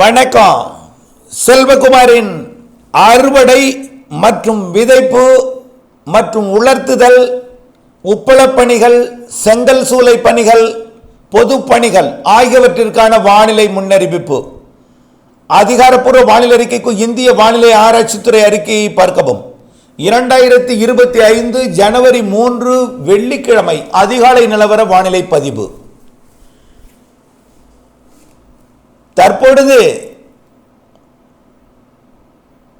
வணக்கம். செல்வகுமாரின் அறுவடை மற்றும் விதைப்பு மற்றும் உலர்த்துதல் உப்பளப் பணிகள் செங்கல் சூளை பணிகள் பொது பணிகள் ஆகியவற்றிற்கான வானிலை முன்னறிவிப்பு. அதிகாரப்பூர்வ வானிலை அறிக்கைக்கு இந்திய வானிலை ஆராய்ச்சித்துறை அறிக்கையை பார்க்கவும். இரண்டாயிரத்தி இருபத்தி ஐந்து ஜனவரி மூன்று வெள்ளிக்கிழமை அதிகாலை நிலவர வானிலை பதிவு. தற்பொழுது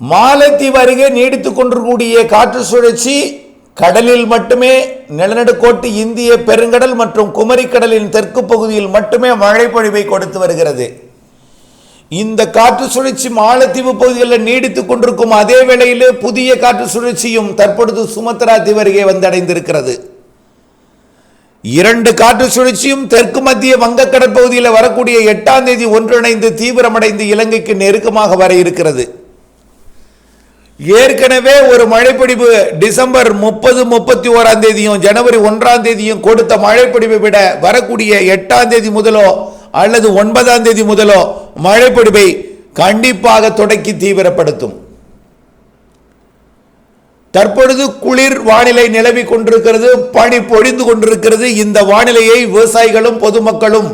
மாலத்தீவு அருகே நீடித்து கொண்டிருக்கக்கூடிய காற்று சுழற்சி கடலில் மட்டுமே நிலநடுக்கோட்டு இந்திய பெருங்கடல் மற்றும் குமரிக்கடலின் தெற்கு பகுதியில் மட்டுமே மழைப்பொழிவை கொடுத்து வருகிறது. இந்த காற்று சுழற்சி மாலத்தீவு பகுதிகளில் நீடித்துக் கொண்டிருக்கும் அதே வேளையில் புதிய காற்று சுழற்சியும் தற்பொழுது சுமத்ரா தீவருகே வந்தடைந்திருக்கிறது. இரண்டு காற்று சுழற்சியும் தெற்கு மத்திய வங்கக்கடல் பகுதியில் வரக்கூடிய எட்டாம் தேதி ஒன்றிணைந்து தீவிரமடைந்து இலங்கைக்கு நெருக்கமாக வர இருக்கிறது. ஏற்கனவே ஒரு மழைப்பிடிப்பு டிசம்பர் முப்பது முப்பத்தி ஓராம் தேதியும் ஜனவரி ஒன்றாம் தேதியும் கொடுத்த மழைப்பிடிப்பை விட வரக்கூடிய எட்டாம் தேதி முதலோ அல்லது ஒன்பதாம் தேதி முதலோ மழைப்பிடிப்பை கண்டிப்பாக தொடக்கி தீவிரப்படுத்தும். தற்பொழுது குளிர் வானிலை நிலவி கொண்டிருக்கிறது பனி பொழிந்து கொண்டிருக்கிறது. இந்த வானிலையை விவசாயிகளும் பொதுமக்களும்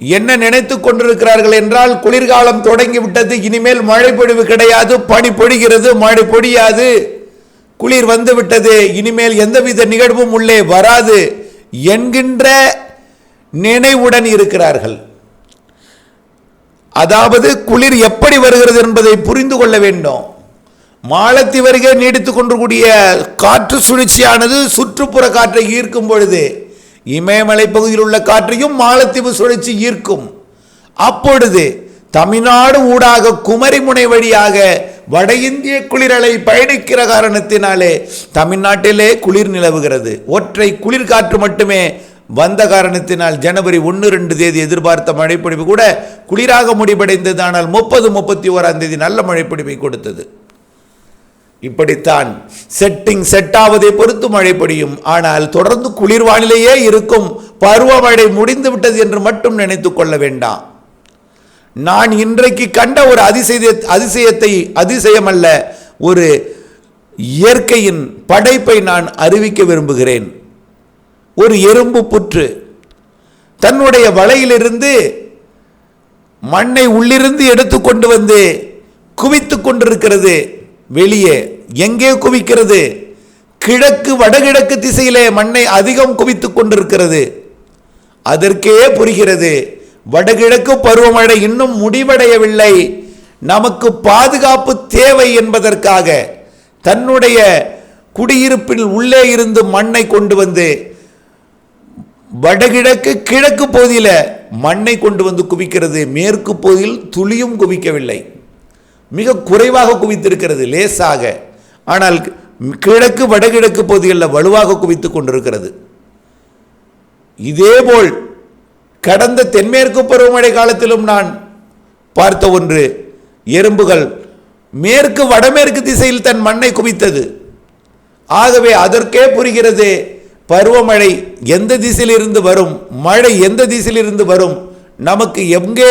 என்ன நினைத்துக் கொண்டிருக்கிறார்கள் என்றால் குளிர்காலம் தொடங்கிவிட்டது இனிமேல் மழை பொழிவு கிடையாது பனி பொழிகிறது மழை பொழியாது. குளிர் வந்துவிட்டது இனிமேல் எந்தவித நிகழ்வும் உள்ளே வராது என்கின்ற நினைவுடன் இருக்கிறார்கள். அதாவது குளிர் எப்படி வருகிறது என்பதை புரிந்து கொள்ள வேண்டும். மாலத்தீவு அருகே நீடித்துக் கொண்டிருக்கூடிய காற்று சுழற்சியானது சுற்றுப்புற காற்றை ஈர்க்கும் பொழுது இமயமலை பகுதியில் உள்ள காற்றையும் மாலத்தீவு சுழற்சி ஈர்க்கும். அப்பொழுது தமிழ்நாடு ஊடாக குமரிமுனை வழியாக வட இந்திய குளிரலை பயணிக்கிற காரணத்தினாலே தமிழ்நாட்டிலே குளிர் நிலவுகிறது. ஒற்றை குளிர் காற்று மட்டுமே வந்த காரணத்தினால் ஜனவரி ஒன்று ரெண்டு தேதி எதிர்பார்த்த மழைப்பொழிவு கூட குளிராக முடிவடைந்தது. ஆனால் முப்பது முப்பத்தி ஓராம் தேதி நல்ல மழைப்பொழிவை கொடுத்தது. இப்படித்தான் செட்டிங் செட் ஆவதை பொறுத்து மழை பொழியும். ஆனால் தொடர்ந்து குளிர் வானிலையே இருக்கும் பருவமழை முடிந்து விட்டது என்று மட்டும் நினைத்து கொள்ள வேண்டாம். நான் இன்றைக்கு கண்ட ஒரு அதிசய அதிசயத்தை அதிசயம் அல்ல ஒரு இயற்கையின் படைப்பை நான் அறிவிக்க விரும்புகிறேன். ஒரு எறும்பு புற்று. தன்னுடைய வலையிலிருந்து மண்ணை உள்ளிருந்து எடுத்து கொண்டு வந்து குவித்து கொண்டிருக்கிறது. வெளியே எங்கே குவிக்கிறது? கிழக்கு வடகிழக்கு திசையிலே மண்ணை அதிகம் குவித்துக் கொண்டிருக்கிறது. அதற்கே புரிகிறது வடகிழக்கு பருவமழை இன்னும் முடிவடையவில்லை. நமக்கு பாதுகாப்பு தேவை என்பதற்காக தன்னுடைய குடியிருப்பில் உள்ளே இருந்து மண்ணை கொண்டு வந்து வடகிழக்கு கிழக்கு பகுதியில் மண்ணை கொண்டு வந்து குவிக்கிறது. மேற்கு பகுதியில் துளியும் குவிக்கவில்லை. மிக குறைவாக குவித்திருக்கிறது லேசாக. ஆனால் கிழக்கு வடகிழக்கு பகுதிகளில் வலுவாக குவித்து கொண்டிருக்கிறது. இதேபோல் கடந்த தென்மேற்கு பருவமழை காலத்திலும் நான் பார்த்த ஒன்று எறும்புகள் மேற்கு வடமேற்கு திசையில் தன் மண்ணை குவித்தது. ஆகவே அதற்கே புரிகிறது பருவமழை எந்த திசையிலிருந்து வரும் மழை எந்த திசையிலிருந்து வரும் நமக்கு எங்கே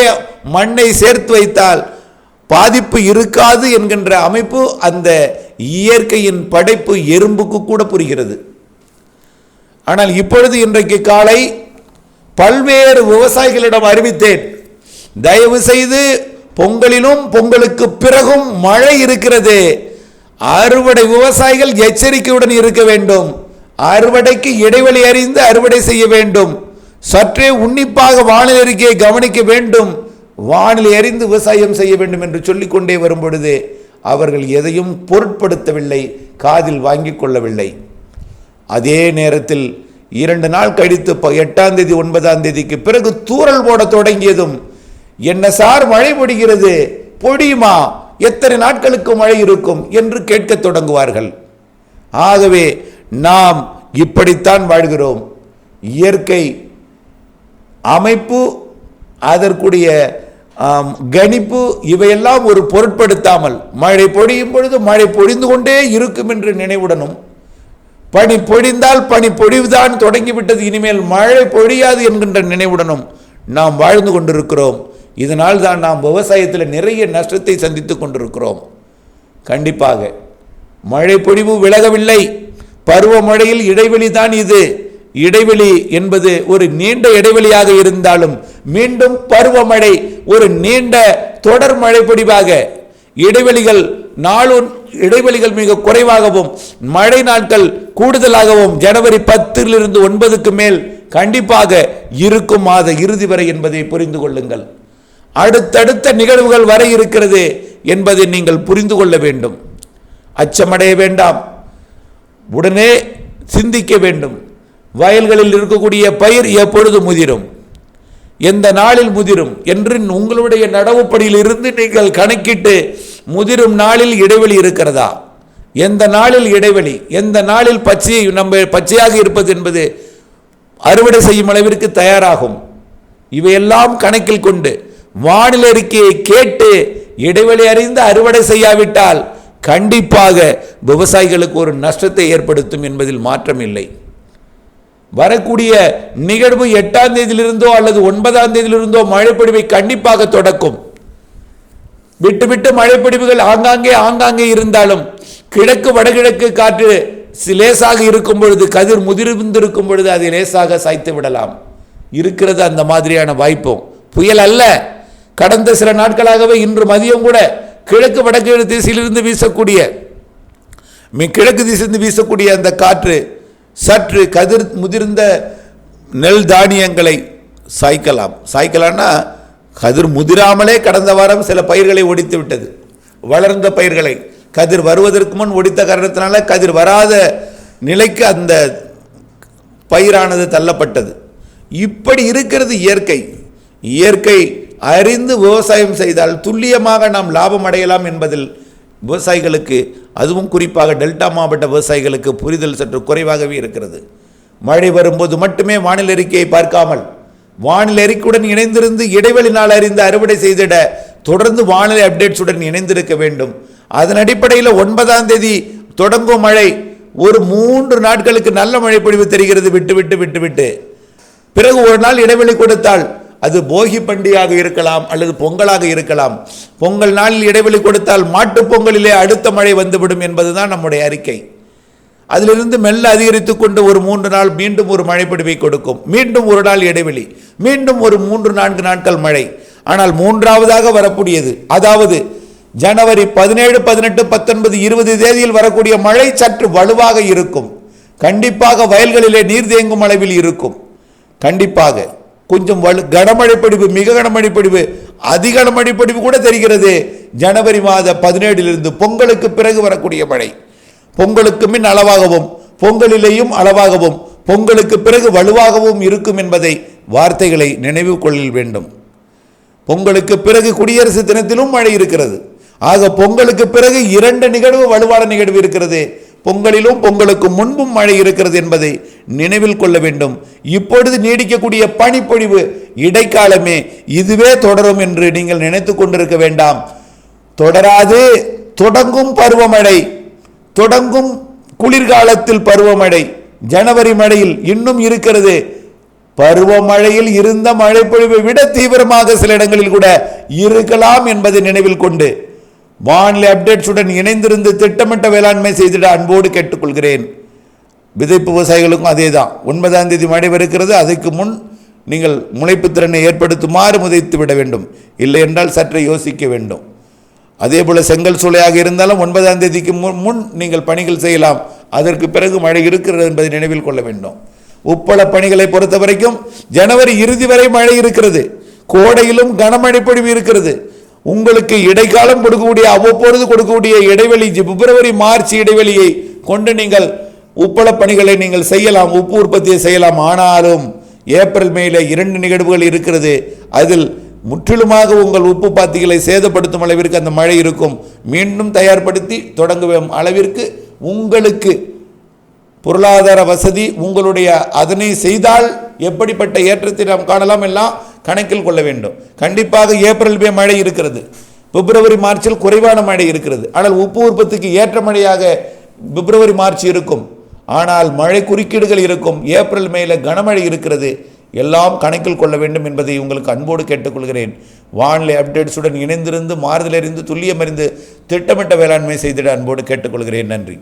மண்ணை சேர்த்து வைத்தால் பாதிப்பு இருக்காது என்கின்ற அமைப்பு அந்த இயற்கையின் படைப்பு எறும்புக்கு கூட புரிகிறது. ஆனால் இப்பொழுது இன்றைக்கு காலை பல்வேறு விவசாயிகளிடம் அறிவித்தேன். தயவு செய்து பொங்கலிலும் பொங்கலுக்கு பிறகும் மழை இருக்கிறது. அறுவடை விவசாயிகள் எச்சரிக்கையுடன் இருக்க வேண்டும். அறுவடைக்கு இடைவெளி அறிந்து அறுவடை செய்ய வேண்டும். சற்றே உன்னிப்பாக வானிலை அறிக்கையை கவனிக்க வேண்டும். வானிலை அறிந்து விவசாயம் செய்ய வேண்டும் என்று சொல்லிக்கொண்டே வரும் பொழுது அவர்கள் எதையும் பொருட்படுத்தவில்லை காதில் வாங்கி கொள்ளவில்லை. அதே நேரத்தில் இரண்டு நாள் கழித்து ப- எட்டாம் தேதி ஒன்பதாம் தேதிக்கு பிறகு தூறல் போட தொடங்கியதும் என்ன சார் மழை பொடிகிறது? பொடியுமா? எத்தனை நாட்களுக்கு மழை இருக்கும்? என்று கேட்கத் தொடங்குவார்கள். ஆகவே நாம் இப்படித்தான் வாழ்கிறோம். இயற்கை அமைப்பு அதற்குரிய கணிப்பு இவையெல்லாம் ஒரு பொருட்படுத்தாமல் மழை பொழியும் பொழுது மழை பொழிந்து கொண்டே இருக்கும் என்று நினைவுடனும் பனி பொழிந்தால் பனி பொழிவுதான் தொடங்கிவிட்டது இனிமேல் மழை பொழியாது என்கின்ற நினைவுடனும் நாம் வாழ்ந்து கொண்டிருக்கிறோம். இதனால் தான் நாம் விவசாயத்தில் நிறைய நஷ்டத்தை சந்தித்து கொண்டிருக்கிறோம். கண்டிப்பாக மழை பொழிவு விலகவில்லை. பருவமழையில் இடைவெளி தான் இது. இடைவெளி என்பது ஒரு நீண்ட இடைவெளியாக இருந்தாலும் மீண்டும் பருவமழை ஒரு நீண்ட தொடர் மழை பொடிவாக இடைவெளிகள் நாளும் இடைவெளிகள் மிக குறைவாகவும் மழை நாட்கள் கூடுதலாகவும் ஜனவரி பத்திலிருந்து ஒன்பதுக்கு மேல் கண்டிப்பாக இருக்கும் மாத இறுதி வரை என்பதை புரிந்து கொள்ளுங்கள். அடுத்தடுத்த நிகழ்வுகள் வர இருக்கிறது என்பதை நீங்கள் புரிந்து கொள்ள வேண்டும். அச்சமடைய வேண்டாம். உடனே சிந்திக்க வேண்டும். வயல்களில் இருக்கக்கூடிய பயிர் எப்பொழுது முதிரும்? எந்த நாளில் முதிரும்? என்று உங்களுடைய நடவுப்படியில் இருந்து நீங்கள் கணக்கிட்டு முதிரும் நாளில் இடைவெளி இருக்கிறதா? எந்த நாளில் இடைவெளி? எந்த நாளில் பச்சை நம்ம பச்சையாக இருப்பது என்பது அறுவடை செய்யும் அளவிற்கு தயாராகும். இவையெல்லாம் கணக்கில் கொண்டு வானிலை அறிக்கையை கேட்டு இடைவெளி அறிந்து அறுவடை செய்யாவிட்டால் கண்டிப்பாக விவசாயிகளுக்கு ஒரு நஷ்டத்தை ஏற்படுத்தும் என்பதில் மாற்றம் இல்லை வரக்கூடிய நிகழ்வு எட்டாம் தேதியிலிருந்தோ அல்லது ஒன்பதாம் தேதியிலிருந்தோ மழைப்பொழிவை கண்டிப்பாக தொடக்கும். விட்டு விட்டு மழைப்பிடிவுகள் ஆங்காங்கே ஆங்காங்கே இருந்தாலும் கிழக்கு வடகிழக்கு காற்று லேசாக இருக்கும் பொழுது கதிர் முதிர்ந்திருக்கும் பொழுது அதை லேசாக சாய்த்து விடலாம். இருக்கிறது அந்த மாதிரியான வாய்ப்பும் புயல் அல்ல. கடந்த சில நாட்களாகவே இன்று மதியம் கூட கிழக்கு வடக்கு திசையிலிருந்து வீசக்கூடிய கிழக்கு திசையிலிருந்து வீசக்கூடிய அந்த காற்று சற்று கதிர் முதிர்ந்த நெல் தானியங்களை சாய்க்கலாம். சாய்க்கலாம்னா கதிர் முதிராமலே கடந்த வாரம் சில பயிர்களை ஒடித்து விட்டது. வளர்ந்த பயிர்களை. கதிர் வருவதற்கு முன் ஒடித்த காரணத்தினால கதிர் வராத நிலைக்கு அந்த பயிரானது தள்ளப்பட்டது. இப்படி இருக்கிறது இயற்கை. இயற்கை அறிந்து விவசாயம் செய்தால் துல்லியமாக நாம் லாபம் அடையலாம் என்பதில் விவசாயிகளுக்கு அதுவும் குறிப்பாக டெல்டா மாவட்ட விவசாயிகளுக்கு புரிதல் சற்று குறைவாகவே இருக்கிறது. மழை வரும்போது மட்டுமே வானிலை அறிக்கையை பார்க்காமல் வானிலை அறிக்கையுடன் இணைந்திருந்து இடைவெளி நாள் அறிந்து அறுவடை செய்திட தொடர்ந்து வானிலை அப்டேட்ஸுடன் இணைந்திருக்க வேண்டும். அதன் அடிப்படையில் ஒன்பதாம் தேதி தொடங்கும் மழை ஒரு மூன்று நாட்களுக்கு நல்ல மழை பொழிவு தெரிகிறது. விட்டு விட்டு விட்டு விட்டு. பிறகு ஒரு நாள் இடைவெளி கொடுத்தால் அது போகி பண்டிகையாக இருக்கலாம் அல்லது பொங்கலாக இருக்கலாம். பொங்கல் நாளில் இடைவெளி கொடுத்தால் மாட்டுப் பொங்கலிலே அடுத்த மழை வந்துவிடும் என்பதுதான் நம்முடைய அறிக்கை. அதிலிருந்து மெல்ல அதிகரித்து கொண்டு ஒரு மூன்று நாள் மீண்டும் ஒரு மழைப்பிடிவை கொடுக்கும். மீண்டும் ஒரு நாள் இடைவெளி. மீண்டும் ஒரு மூன்று நான்கு நாட்கள் மழை. ஆனால் மூன்றாவதாக வரக்கூடியது. அதாவது ஜனவரி பதினேழு பதினெட்டு பத்தொன்பது இருபது தேதியில் வரக்கூடிய மழை சற்று வலுவாக இருக்கும். கண்டிப்பாக வயல்களிலே நீர் தேங்கும் அளவில் இருக்கும். கண்டிப்பாக. கொஞ்சம் வலு கனமழை பொழிவு மிக கனமழை பொழிவு அதிக கனமழை பொழிவு கூட தெரிகிறது. ஜனவரி மாத பதினேழிலிருந்து பொங்கலுக்கு பிறகு வரக்கூடிய மழை. பொங்கலுக்கு மின் அளவாகவும் பொங்கலிலேயும் அளவாகவும் பொங்கலுக்கு பிறகு வலுவாகவும் இருக்கும் என்பதை வார்த்தைகளை நினைவு கொள்ள வேண்டும். பொங்கலுக்கு பிறகு குடியரசு தினத்திலும் மழை இருக்கிறது. ஆக பொங்கலுக்கு பிறகு இரண்டு நிகழ்வு வலுவான நிகழ்வு இருக்கிறது. பொங்கலிலும் பொங்கலுக்கு முன்பும் மழை இருக்கிறது என்பதை நினைவில் கொள்ள வேண்டும். இப்பொழுது நீடிக்கக்கூடிய பனிப்பொழிவு இடைக்காலமே இதுவே தொடரும் என்று நீங்கள் நினைத்து கொண்டிருக்க வேண்டாம். தொடராது. தொடங்கும் பருவமழை. தொடங்கும் குளிர்காலத்தில் பருவமழை. ஜனவரி மழையில் இன்னும் இருக்கிறது. பருவமழையில் இருந்த மழைப்பொழிவை விட தீவிரமாக சில இடங்களில் கூட இருக்கலாம் என்பதை நினைவில் கொண்டு வானிலை அப்டேட்ஸுடன் இணைந்திருந்து திட்டமிட்ட வேளாண்மை செய்திட அன்போடு கேட்டுக்கொள்கிறேன். விதைப்பு விவசாயிகளுக்கும் அதே தான் ஒன்பதாம் தேதி மழை அதுக்கு முன் நீங்கள் முளைப்பு திறனை ஏற்படுத்துமாறு முதைத்து விட வேண்டும். இல்லை என்றால் சற்றே யோசிக்க வேண்டும். அதே போல் செங்கல் சூளையாக இருந்தாலும் ஒன்பதாம் தேதிக்கு முன் முன் நீங்கள் பணிகள் செய்யலாம். அதற்கு பிறகு மழை இருக்கிறது என்பதை நினைவில் கொள்ள வேண்டும். உப்பள பணிகளை பொறுத்த வரைக்கும் ஜனவரி இறுதி வரை மழை இருக்கிறது. கோடையிலும் கனமழை பொழிவு இருக்கிறது. உங்களுக்கு இடைக்காலம் கொடுக்கக்கூடிய அவ்வப்பொழுது கொடுக்கக்கூடிய இடைவெளி ஜி- பிப்ரவரி மார்ச் இடைவெளியை கொண்டு நீங்கள் உப்பள பணிகளை நீங்கள் செய்யலாம் உப்பு உற்பத்தியை செய்யலாம். ஆனாலும் ஏப்ரல் மேல இரண்டு நிகழ்வுகள் இருக்கிறது. அதில் முற்றிலுமாக உங்கள் உப்பு பாத்திகளை சேதப்படுத்தும் அளவிற்கு அந்த மழை இருக்கும். மீண்டும் தயார்படுத்தி தொடங்குவோம் அளவிற்கு. உங்களுக்கு பொருளாதார வசதி உங்களுடைய அதனை செய்தால் எப்படிப்பட்ட ஏற்றத்தை நாம் காணலாம் எல்லாம் கணக்கில் கொள்ள வேண்டும். கண்டிப்பாக ஏப்ரல் மே மழை இருக்கிறது. பிப்ரவரி மார்ச்சில் குறைவான மழை இருக்கிறது. ஆனால் உப்பு உற்பத்திக்கு ஏற்ற மழையாக பிப்ரவரி மார்ச் இருக்கும். ஆனால் மழை குறுக்கீடுகள் இருக்கும். ஏப்ரல் மேல கனமழை இருக்கிறது. எல்லாம் கணக்கில் கொள்ள வேண்டும் என்பதை உங்களுக்கு அன்போடு கேட்டுக்கொள்கிறேன். வானிலை அப்டேட்ஸுடன் இணைந்திருந்து மாறுதலறிந்து துல்லியமறிந்து திட்டமிட்ட வேளாண்மை செய்திட அன்போடு கேட்டுக்கொள்கிறேன். நன்றி.